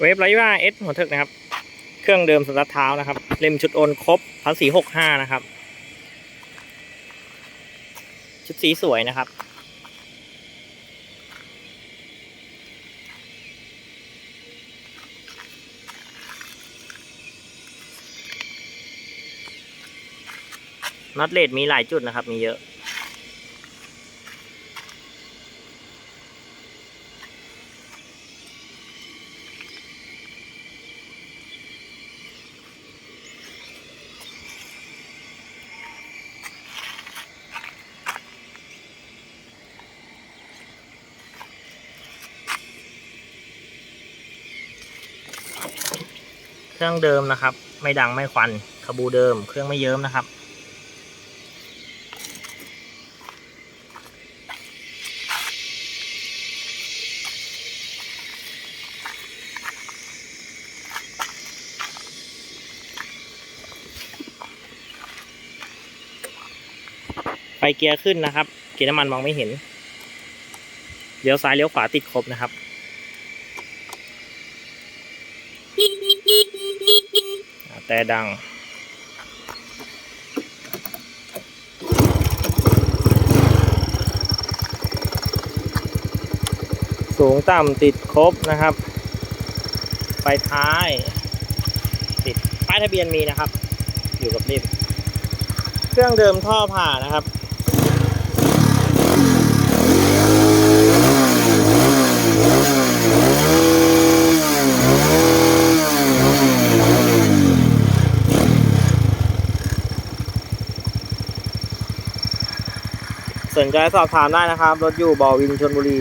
เวฟไรว่าเอสหัวเถิกนะครับ เครื่องเดิมสตาร์ทเท้านะครับ เล่มชุดโอนครบพันสี่หกห้านะครับ ชุดสีสวยนะครับ น็อตเลดมีหลายจุดนะครับ มีเยอะ เครื่องเดิมนะครับ ไม่ดังไม่ควันขบูเดิม เครื่องไม่เยิ้มนะครับไฟเกียร์ขึ้นนะครับ เกียร์น้ำมันมองไม่เห็นเลี้ยวซ้ายเลี้ยวขวาติดครบนะครับ อ่า แต่ดัง สูงต่ำติดครบนะครับ ไฟท้าย ติดป้ายทะเบียนมีนะครับ อยู่กับริมเครื่องเดิมท่อผ่านะครับ สนใจสอบถามได้นะครับ รถอยู่บ่อวินชนบุรี